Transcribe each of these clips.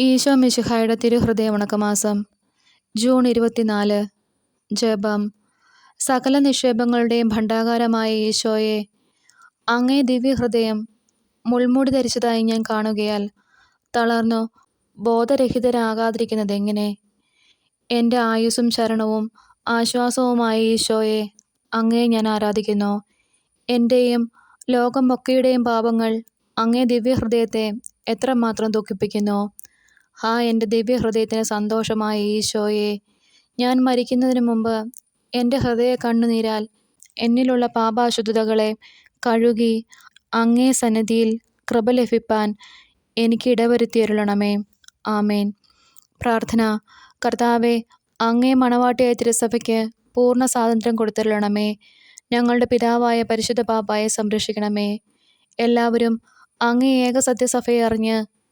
ഈശോ മിശിഹായുടെ തിരുഹൃദയ വണക്കമാസം ജൂൺ ഇരുപത്തിനാല് ജപം. സകല നിക്ഷേപങ്ങളുടെയും ഭണ്ഡാകാരമായ ഈശോയെ അങ്ങേ ദിവ്യഹൃദയം മുൾമുടി ധരിച്ചതായി ഞാൻ കാണുകയാൽ തളർന്നു ബോധരഹിതരാകാതിരിക്കുന്നതെങ്ങനെ? എന്റെ ആയുസ്സും ശരണവും ആശ്വാസവുമായ ഈശോയെ അങ്ങേ ഞാൻ ആരാധിക്കുന്നു. എന്റെയും ലോകമൊക്കെയുടെയും പാപങ്ങൾ അങ്ങേ ദിവ്യഹൃദയത്തെ എത്രമാത്രം ദുഃഖിപ്പിക്കുന്നു? ഹാ എന്റെ ദിവ്യഹൃദയത്തിന് സന്തോഷമായ ഈശോയെ ഞാൻ മരിക്കുന്നതിന് മുമ്പ് എന്റെ ഹൃദയ കണ്ണുനീരാൽ എന്നിലുള്ള പാപാശുദ്ധതകളെ കഴുകി അങ്ങേ സന്നിധിയിൽ കൃപ ലഭിപ്പാൻ എനിക്ക് ഇടവരുത്തിയരുളണമേ. ആമേൻ. പ്രാർത്ഥന. കർത്താവെ അങ്ങേ മണവാട്ടിയായ തിരുസഭയ്ക്ക് പൂർണ സ്വാതന്ത്ര്യം കൊടുത്തരുളണമേ. ഞങ്ങളുടെ പിതാവായ പരിശുദ്ധ പാപ്പായെ സംരക്ഷിക്കണമേ. എല്ലാവരും അങ്ങേ ഏക സത്യസഭയെ അറിഞ്ഞ്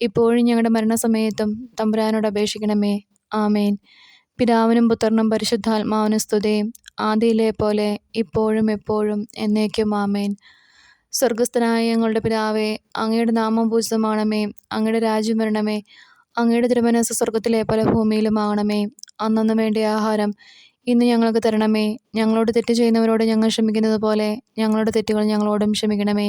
ഇപ്പോഴും ഞങ്ങളുടെ മരണസമയത്തും തമ്പുരാനോട് അപേക്ഷിക്കണമേ. ആമേൻ. പിതാവിനും പുത്രനും പരിശുദ്ധാത്മാവിനും സ്തുതയും ആദിയിലെ പോലെ ഇപ്പോഴും എപ്പോഴും എന്നേക്കും ആമേൻ. സ്വർഗസ്ഥനായ ഞങ്ങളുടെ പിതാവേ അങ്ങയുടെ നാമം പൂജിതമാണമേ. അങ്ങയുടെ രാജ്യം വരണമേ. അങ്ങയുടെ തിരുമനസ് സ്വർഗത്തിലെ പല ഭൂമിയിലും ആകണമേ. അന്നു വേണ്ട ആഹാരം ഇന്ന് ഞങ്ങൾക്ക് തരണമേ. ഞങ്ങളോട് തെറ്റ് ചെയ്യുന്നവരോട് ഞങ്ങൾ ക്ഷമിക്കുന്നത് പോലെ ഞങ്ങളുടെ തെറ്റുകൾ ഞങ്ങളോടും ക്ഷമിക്കണമേ.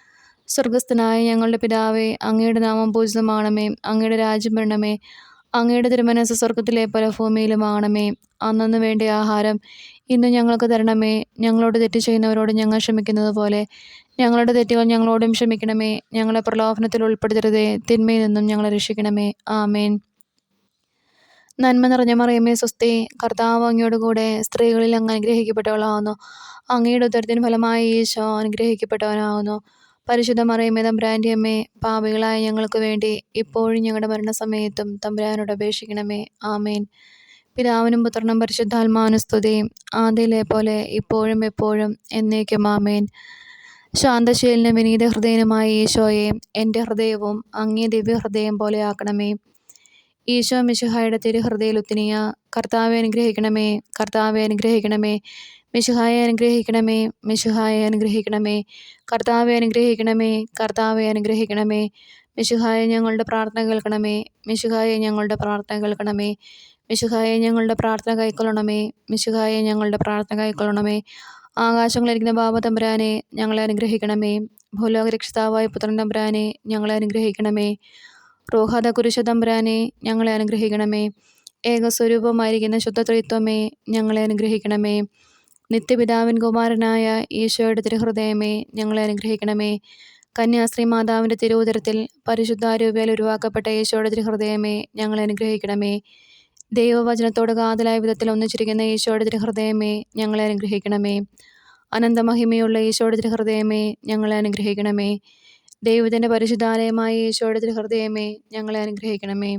സ്വർഗസ്ഥനായ ഞങ്ങളുടെ പിതാവേ അങ്ങയുടെ നാമം പൂജിതമാണമേ അങ്ങയുടെ രാജ്യം വരണമേ അങ്ങയുടെ തിരുമനസ് സ്വർഗത്തിലെ പല ഭൂമിയിലും ആണമേ. അന്നു വേണ്ട ആഹാരം ഇന്ന് ഞങ്ങൾക്ക് തരണമേ. ഞങ്ങളോട് തെറ്റ് ചെയ്യുന്നവരോട് ഞങ്ങൾ ക്ഷമിക്കുന്നത് പോലെ ഞങ്ങളുടെ തെറ്റുകൾ ഞങ്ങളോടും ക്ഷമിക്കണമേ. ഞങ്ങളെ പ്രലോഭനത്തിൽ ഉൾപ്പെടുത്തരുതേ. തിന്മയിൽ നിന്നും ഞങ്ങളെ രക്ഷിക്കണമേ. ആമേൻ. നന്മ നിറഞ്ഞ മറിയമ്മേ സ്വസ്തി കർത്താവ് അങ്ങയോട് കൂടെ സ്ത്രീകളിൽ അങ്ങ് അനുഗ്രഹിക്കപ്പെട്ടവളാവുന്നു. അങ്ങയുടെ ഉദരത്തിന് ഫലമായി ഈശോ അനുഗ്രഹിക്കപ്പെട്ടവനാവുന്നു. പരിശുദ്ധ മറിയമ്മേ തമ്പുരാന്റെ അമ്മേ പാപികളായ ഞങ്ങൾക്ക് വേണ്ടി ഇപ്പോഴും ഞങ്ങളുടെ മരണസമയത്തും തമ്പുരാനോട് അപേക്ഷിക്കണമേ. ആമേൻ. പിതാവിനും പുത്രനും പരിശുദ്ധാത്മാവിനും സ്തുതിയും. ആദ്യയിലെ പോലെ ഇപ്പോഴും എപ്പോഴും എന്നേക്കും ആമേൻ. ശാന്തശീലനും വിനീത ഹൃദയനുമായ ഈശോയെ എന്റെ ഹൃദയവും അങ്ങേ ദിവ്യഹൃദയം പോലെ ആക്കണമേ. ഈശോ മിശിഹായുടെ തിരുഹൃദയിൽ ഉത്തിനിയ കർത്താവെ അനുഗ്രഹിക്കണമേ കർത്താവെ അനുഗ്രഹിക്കണമേ. മിശിഹായെ അനുഗ്രഹിക്കണമേ മിശുഹായെ അനുഗ്രഹിക്കണമേ കർത്താവെ അനുഗ്രഹിക്കണമേ കർത്താവെ അനുഗ്രഹിക്കണമേ. മിശുഹായെ ഞങ്ങളുടെ പ്രാർത്ഥന കേൾക്കണമേ മിശുഹായെ ഞങ്ങളുടെ പ്രാർത്ഥന കേൾക്കണമേ മിശുഹായെ ഞങ്ങളുടെ പ്രാർത്ഥന കൈക്കൊള്ളണമേ മിശുഹായെ ഞങ്ങളുടെ പ്രാർത്ഥന കൈക്കൊള്ളണമേ. ആകാശങ്ങളിരിക്കുന്ന ബാബ തമ്പുരാനെ ഞങ്ങളെ അനുഗ്രഹിക്കണമേ ഭൂലോക രക്ഷിതാവായ പുത്രൻ തമ്പുരാനെ ഞങ്ങളെ അനുഗ്രഹിക്കണമേ. റോഹാദ കുരിശ തമ്പുരാനെ ഞങ്ങളെ അനുഗ്രഹിക്കണമേ. ഏകസ്വരൂപമായിരിക്കുന്ന ശുദ്ധത്രിത്വമേ ഞങ്ങളെ അനുഗ്രഹിക്കണമേ. നിത്യപിതാവിൻ കുമാരനായ ഈശോയുടെ തിരുഹൃദയമേ ഞങ്ങളെ അനുഗ്രഹിക്കണമേ. കന്യാശ്രീ മാതാവിന്റെ തിരുവുതരത്തിൽ പരിശുദ്ധാരൂപയിൽ ഉരുവാക്കപ്പെട്ട ഈശോയുടെ തിരുഹൃദയമേ ഞങ്ങളെ അനുഗ്രഹിക്കണമേ. ദൈവവചനത്തോട് കാതലായ വിധത്തിൽ ഒന്നിച്ചിരിക്കുന്ന ഈശോയുടെ തിരുഹൃദയമേ ഞങ്ങളെ അനുഗ്രഹിക്കണമേ. അനന്തമഹിമയുള്ള ഈശോയുടെ തിരുഹൃദയമേ ഞങ്ങളെ അനുഗ്രഹിക്കണമേ. ദൈവത്തിന്റെ പരിശുദ്ധാലയമായ ഈശോയുടെ തിരുഹൃദയമേ ഞങ്ങളെ അനുഗ്രഹിക്കണമേ.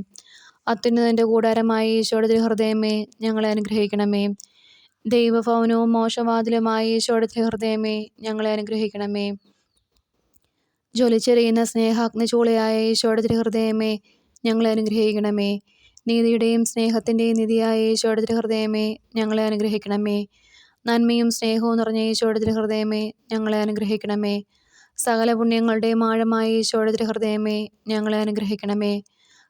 അത്യുന്നതിന്റെ കൂടാരമായ ഈശോയുടെ തിരുഹൃദയമേ ഞങ്ങളെ അനുഗ്രഹിക്കണമേ. ദൈവഭവനവും മോശവാതിലുമായ ഈശോയുടെ ഹൃദയമേ ഞങ്ങളെ അനുഗ്രഹിക്കണമേ. ജ്വലിച്ചെറിയുന്ന സ്നേഹാഗ്നിചൂളയായ ഈശോയുടെ ഹൃദയമേ ഞങ്ങളെ അനുഗ്രഹിക്കണമേ. നീതിയുടെയും സ്നേഹത്തിന്റെയും നിധിയായ ഈശോയുടെ ഹൃദയമേ ഞങ്ങളെ അനുഗ്രഹിക്കണമേ. നന്മയും സ്നേഹവും നിറഞ്ഞ ഈശോയുടെ ഹൃദയമേ ഞങ്ങളെ അനുഗ്രഹിക്കണമേ. സകല പുണ്യങ്ങളുടെയും ആഴമായ ഈശോയുടെ ഹൃദയമേ ഞങ്ങളെ അനുഗ്രഹിക്കണമേ.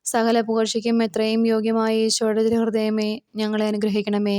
സകല പുകഴ്ചയ്ക്കും എത്രയും യോഗ്യമായ ഈശോയുടെ ഹൃദയമേ ഞങ്ങളെ അനുഗ്രഹിക്കണമേ.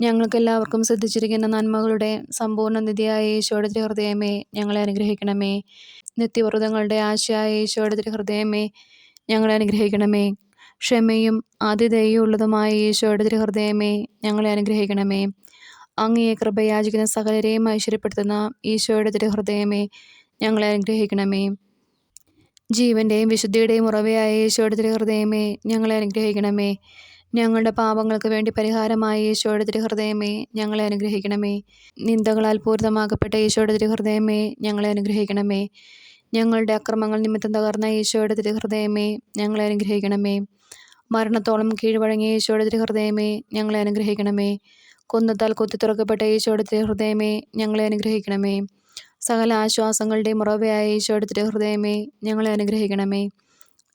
ഞങ്ങൾക്കെല്ലാവർക്കും സിദ്ധിച്ചിരിക്കുന്ന നന്മകളുടെ സമ്പൂർണ നിധിയായ ഈശോയുടെ തിരുഹൃദയമേ ഞങ്ങളെ അനുഗ്രഹിക്കണമേ. നിത്യവ്രതങ്ങളുടെ ആശയായ ഈശോയുടെ തിരുഹൃദയമേ ഞങ്ങളെ അനുഗ്രഹിക്കണമേ. ക്ഷമയും ആതിഥേയും ഉള്ളതുമായ ഈശോയുടെ തിരുഹൃദയമേ ഞങ്ങളെ അനുഗ്രഹിക്കണമേ. അങ്ങയെ കൃപയാചിക്കുന്ന സകലരെയും ഐശ്വര്യപ്പെടുത്തുന്ന ഈശോയുടെ തിരുഹൃദയമേ ഞങ്ങളെ അനുഗ്രഹിക്കണമേ. ജീവന്റെയും വിശുദ്ധിയുടെയും ഉറവയായ ഈശോയുടെ തിരുഹൃദയമേ ഞങ്ങളെ അനുഗ്രഹിക്കണമേ. ഞങ്ങളുടെ പാപങ്ങൾക്ക് വേണ്ടി പരിഹാരമായ ഈശോയുടെ തിരുഹൃദയമേ ഞങ്ങളെ അനുഗ്രഹിക്കണമേ. നിന്ദകളാൽ പൂരിതമാക്കപ്പെട്ട ഈശോയുടെ തിരുഹൃദയമേ ഞങ്ങളെ അനുഗ്രഹിക്കണമേ. ഞങ്ങളുടെ അക്രമങ്ങൾ നിമിത്തം തകർന്ന ഈശോയുടെ തിരുഹൃദയമേ ഞങ്ങളെ അനുഗ്രഹിക്കണമേ. മരണത്തോളം കീഴ്വഴങ്ങിയ ഈശോയുടെ തിരുഹൃദയമേ ഞങ്ങളെ അനുഗ്രഹിക്കണമേ. കുന്നത്താൽ കുത്തി തുറക്കപ്പെട്ട ഈശോയുടെ തിരുഹൃദയമേ ഞങ്ങളെ അനുഗ്രഹിക്കണമേ. സകല ആശ്വാസങ്ങളുടെയും ഉറവയായ ഈശോയുടെ തിരുഹൃദയമേ ഞങ്ങളെ അനുഗ്രഹിക്കണമേ.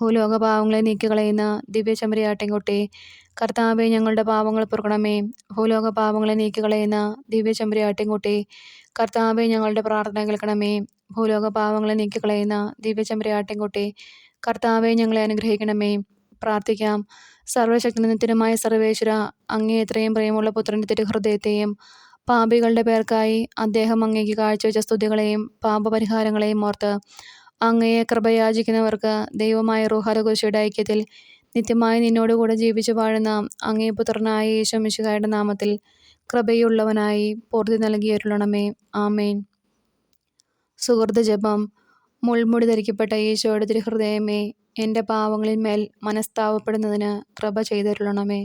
ഭൂലോക പാവങ്ങളെ നീക്കികളയുന്ന ദിവ്യ ചെമ്പരിയാട്ടിൻകുട്ടി കർത്താവെ ഞങ്ങളുടെ പാവങ്ങൾ പൊറുക്കണമേ. ഭൂലോക പാവങ്ങളെ നീക്കികളയുന്ന ദിവ്യ ചെമ്പരിയാട്ടിൻകുട്ടി കർത്താവെ ഞങ്ങളുടെ പ്രാർത്ഥന കേൾക്കണമേ. ഭൂലോക പാവങ്ങളെ നീക്കികളയുന്ന ദിവ്യ ചെമ്പരിയാട്ടിൻകുട്ടി കർത്താവെ ഞങ്ങളെ അനുഗ്രഹിക്കണമേ. പ്രാർത്ഥിക്കാം. സർവശക്തനത്തിനുമായ സർവേശ്വര അങ്ങേ എത്രയും പ്രിയമുള്ള പുത്രന്റെ തിരുഹൃദയത്തെയും പാപികളുടെ പേർക്കായി അദ്ദേഹം അങ്ങേക്ക് കാഴ്ചവെച്ച സ്തുതികളെയും പാപപരിഹാരങ്ങളെയും ഓർത്ത് അങ്ങയെ കൃപയാചിക്കുന്നവർക്ക് ദൈവമായ റുഹാലകുശയുടെ ഐക്യത്തിൽ നിത്യമായി നിന്നോടുകൂടെ ജീവിച്ചു വാഴുന്ന അങ്ങേ പുത്രനായ യേശു നാമത്തിൽ കൃപയുള്ളവനായി പൂർത്തി നൽകിയരുളണമേ. ആമേൻ. സുഹൃത്ത് ജപം. മുൾമുടി ധരിക്കപ്പെട്ട ഈശോയുടെ തിരുഹൃദയമേ എന്റെ പാവങ്ങളിൽ മേൽ മനസ്താവപ്പെടുന്നതിന് കൃപ ചെയ്തരുളണമേ.